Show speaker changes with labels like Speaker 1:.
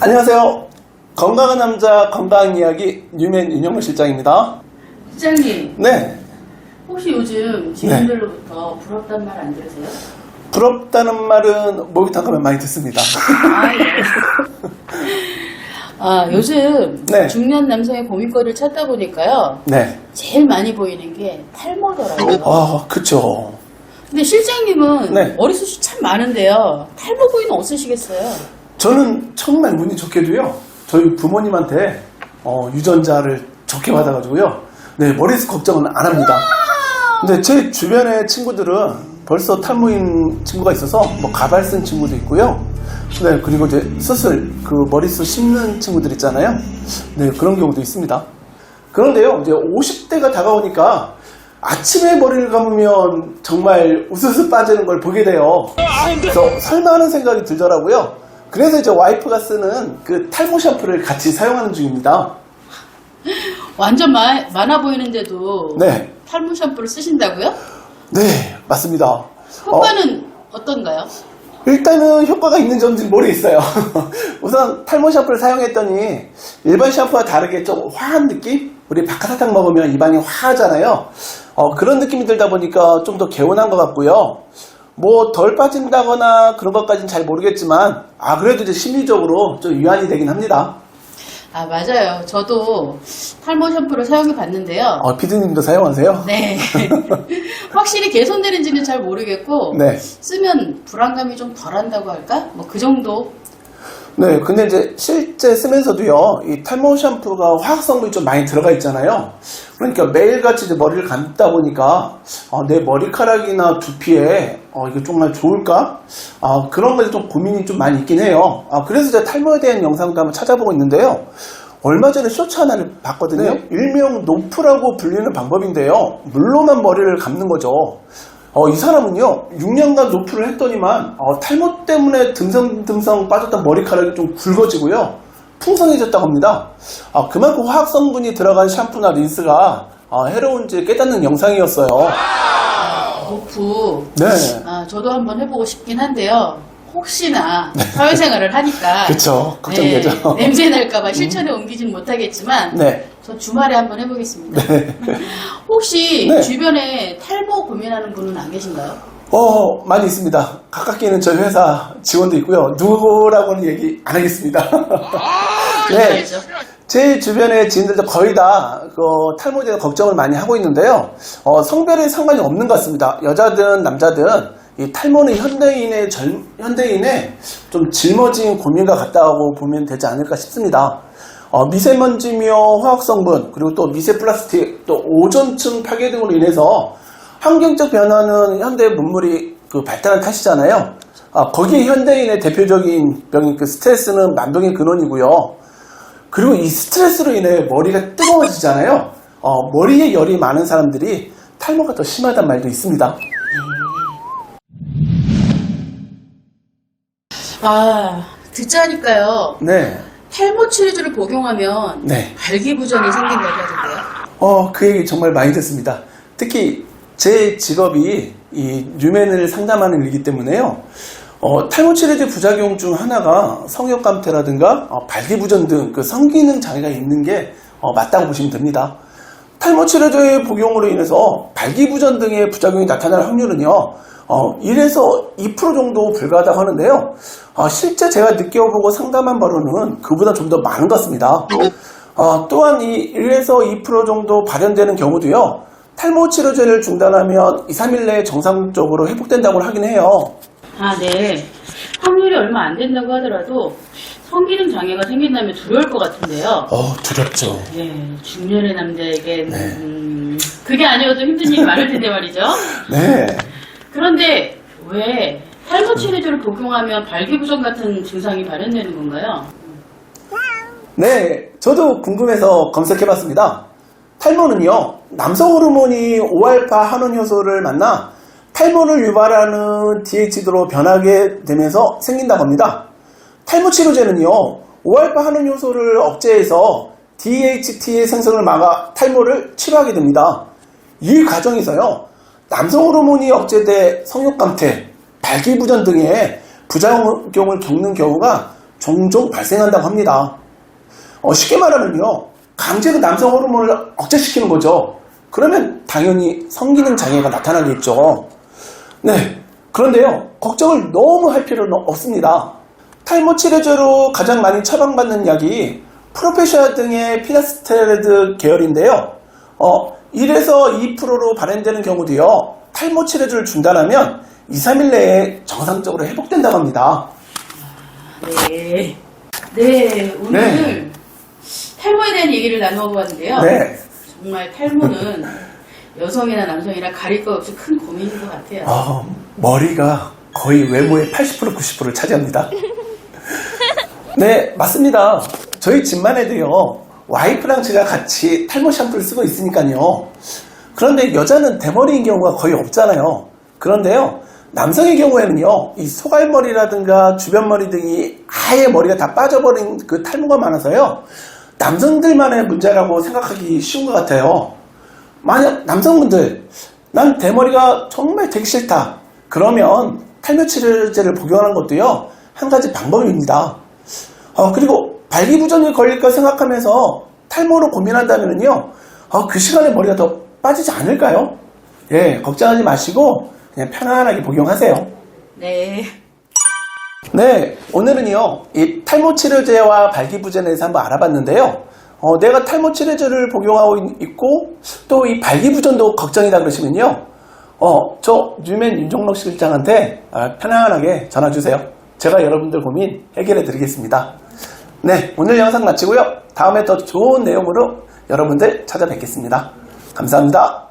Speaker 1: 안녕하세요. 건강한 남자 건강 이야기 뉴맨 윤영무 실장입니다.
Speaker 2: 실장님,
Speaker 1: 네,
Speaker 2: 혹시 요즘 지인들로부터 부럽단 말 안 들으세요?
Speaker 1: 부럽다는 말은 목욕탕 가면 많이 듣습니다.
Speaker 2: 아, 예. 아, 요즘
Speaker 1: 네.
Speaker 2: 중년 남성의 고민거리를 찾다 보니까요.
Speaker 1: 네,
Speaker 2: 제일 많이 보이는 게 탈모더라고요.
Speaker 1: 아, 그쵸.
Speaker 2: 근데 실장님은
Speaker 1: 네.
Speaker 2: 머리숱이 참 많은데요. 탈모 부위는 없으시겠어요?
Speaker 1: 저는 정말 운이 좋게도요. 저희 부모님한테 어, 유전자를 좋게 받아가지고요. 네, 머리숱 걱정은 안 합니다. 근데 제 주변의 친구들은 벌써 탈모인 친구가 있어서 뭐 가발 쓴 친구도 있고요. 네, 그리고 이제 수술, 그 머리숱 심는 친구들 있잖아요. 네, 그런 경우도 있습니다. 그런데요, 이제 50대가 다가오니까 아침에 머리를 감으면 정말 우수수 빠지는 걸 보게 돼요. 그래서 설마 하는 생각이 들더라고요. 그래서 이제 와이프가 쓰는 그 탈모 샴푸를 같이 사용하는 중입니다.
Speaker 2: 완전 마- 많아 보이는데도
Speaker 1: 네,
Speaker 2: 탈모 샴푸를 쓰신다고요?
Speaker 1: 네, 맞습니다. 어,
Speaker 2: 효과는 어, 떤가요
Speaker 1: 일단은 효과가 있는 점인지 모르겠어요. 우선 탈모 샴푸를 사용했더니 일반 샴푸와 다르게 좀 화한 느낌? 우리 박하사탕 먹으면 입안이 화하잖아요. 어, 그런 느낌이 들다 보니까 좀 더 개운한 것 같고요. 뭐 덜 빠진다거나 그런 것까지는 잘 모르겠지만 아 그래도 이제 심리적으로 좀 위안이 되긴 합니다.
Speaker 2: 아, 맞아요. 저도 탈모 샴푸를 사용해 봤는데요.
Speaker 1: 어, 피디님도 사용하세요?
Speaker 2: 네. 확실히 개선되는지는 잘 모르겠고,
Speaker 1: 네.
Speaker 2: 쓰면 불안감이 좀 덜한다고 할까? 뭐 그 정도?
Speaker 1: 네, 근데 이제 실제 쓰면서도요, 이 탈모 샴푸가 화학 성분이 좀 많이 들어가 있잖아요. 그러니까 매일같이 이제 머리를 감다 보니까, 어, 내 머리카락이나 두피에, 어, 이게 정말 좋을까? 아, 그런 거에 좀 고민이 좀 많이 있긴 해요. 아, 그래서 제가 탈모에 대한 영상도 한번 찾아보고 있는데요. 얼마 전에 쇼츠 하나를 봤거든요. 일명 노프라고 불리는 방법인데요. 물로만 머리를 감는 거죠. 어, 이 사람은요, 6년간 노프를 했더니만, 어, 탈모 때문에 듬성듬성 빠졌던 머리카락이 좀 굵어지고요, 풍성해졌다고 합니다. 아, 그만큼 화학 성분이 들어간 샴푸나 린스가 아, 해로운지 깨닫는 영상이었어요.
Speaker 2: 노프.
Speaker 1: 네.
Speaker 2: 아, 저도 한번 해보고 싶긴 한데요. 혹시나 사회생활을 하니까.
Speaker 1: 그쵸. 걱정되죠.
Speaker 2: 네, 냄새 날까봐 실천에 옮기진 못하겠지만,
Speaker 1: 네.
Speaker 2: 저 주말에 한번 해보겠습니다. 혹시
Speaker 1: 네.
Speaker 2: 주변에 탈모 고민하는 분은 안 계신가요?
Speaker 1: 어, 많이 있습니다. 가깝게 있는 저희 회사 직원도 있고요. 누구라고는 얘기 안 하겠습니다. 네.
Speaker 2: 알죠?
Speaker 1: 제 주변의 지인들도 거의 다 그, 탈모에 대해서 걱정을 많이 하고 있는데요. 어, 성별에 상관이 없는 것 같습니다. 여자든 남자든 이 탈모는 현대인의 젊, 현대인의 좀 짊어진 고민과 같다고 보면 되지 않을까 싶습니다. 어, 미세먼지며 화학성분 그리고 또 미세 플라스틱 또 오존층 파괴 등으로 인해서 환경적 변화는 현대 문물이 그 발달한 탓이잖아요. 아, 거기에 현대인의 대표적인 병인 그 스트레스는 만병의 근원이고요. 그리고 이 스트레스로 인해 머리가 뜨거워지잖아요. 어, 머리에 열이 많은 사람들이 탈모가 더 심하단 말도 있습니다.
Speaker 2: 아, 듣자니까요.
Speaker 1: 네.
Speaker 2: 탈모 치료제를 복용하면
Speaker 1: 네.
Speaker 2: 발기부전이 생긴다고 하던데요.
Speaker 1: 어, 그 얘기 정말 많이 듣습니다. 특히 제 직업이 이 뉴맨을 상담하는 일이기 때문에요. 어, 탈모 치료제 부작용 중 하나가 성욕 감퇴라든가 어, 발기부전 등 그 성기능 장애가 있는 게 어, 맞다고 보시면 됩니다. 탈모 치료제의 복용으로 인해서 발기부전 등의 부작용이 나타날 확률은요, 어, 1에서 2% 정도 불가하다고 하는데요. 어, 실제 제가 느껴보고 상담한 바로는 그보다 좀 더 많은 것 같습니다. 어, 또한 이 1에서 2% 정도 발현되는 경우도요, 탈모 치료제를 중단하면 2, 3일 내에 정상적으로 회복된다고 하긴 해요.
Speaker 2: 아, 네. 확률이 얼마 안 된다고 하더라도 성기능 장애가 생긴다면 두려울 것 같은데요.
Speaker 1: 어, 두렵죠.
Speaker 2: 네, 중년의 남자에겐
Speaker 1: 네.
Speaker 2: 음, 그게 아니어도 힘든 일이 많을 텐데 말이죠.
Speaker 1: 네.
Speaker 2: 그런데 왜 탈모 치료제를 복용하면 발기부전 같은 증상이 발현되는 건가요?
Speaker 1: 네, 저도 궁금해서 검색해봤습니다. 탈모는요, 남성 호르몬이 5알파 한원 효소를 만나 탈모를 유발하는 DHD로 변하게 되면서 생긴다고 합니다. 탈모 치료제는요, 5알파 한원 효소를 억제해서 DHT의 생성을 막아 탈모를 치료하게 됩니다. 이 과정에서요, 남성 호르몬이 억제돼 성욕 감퇴, 발기부전 등의 부작용을 겪는 경우가 종종 발생한다고 합니다. 어, 쉽게 말하면요. 강제로 남성 호르몬을 억제시키는 거죠. 그러면 당연히 성기능 장애가 나타나겠죠. 네. 그런데요. 걱정을 너무 할 필요는 없습니다. 탈모 치료제로 가장 많이 처방받는 약이 프로페셔 등의 피나스테르드 계열인데요. 어, 1에서 2%로 발현되는 경우도요. 탈모 치료제를 중단하면 2, 3일 내에 정상적으로 회복된다고 합니다.
Speaker 2: 네. 네, 오늘
Speaker 1: 네.
Speaker 2: 탈모에 대한 얘기를 나누어 보았는데요.
Speaker 1: 네.
Speaker 2: 정말 탈모는 여성이나 남성이나 가릴 것 없이 큰 고민인 것 같아요.
Speaker 1: 어, 머리가 거의 외모의 80% 90%를 차지합니다. 네, 맞습니다. 저희 집만 해도요, 와이프랑 제가 같이 탈모 샴푸를 쓰고 있으니까요. 그런데 여자는 대머리인 경우가 거의 없잖아요. 그런데요, 남성의 경우에는요, 이 소갈머리라든가 주변머리 등이 아예 머리가 다 빠져버린 그 탈모가 많아서요, 남성들만의 문제라고 생각하기 쉬운 것 같아요. 만약 남성분들 난 대머리가 정말 되기 싫다 그러면 탈모 치료제를 복용하는 것도요 한 가지 방법입니다 어, 그리고 발기부전이 걸릴까 생각하면서 탈모로 고민한다면요 어, 그 시간에 머리가 더 빠지지 않을까요? 예 걱정하지 마시고 그냥 편안하게 복용하세요
Speaker 2: 네.
Speaker 1: 네, 오늘은요, 이 탈모 치료제와 발기부전에 대해서 한번 알아봤는데요. 어, 내가 탈모 치료제를 복용하고 있- 있고, 또 이 발기부전도 걱정이다 그러시면요. 어, 저 뉴맨 윤종록 실장한테 아, 편안하게 전화 주세요. 제가 여러분들 고민 해결해 드리겠습니다. 네, 오늘 영상 마치고요. 다음에 더 좋은 내용으로 여러분들 찾아뵙겠습니다. 감사합니다.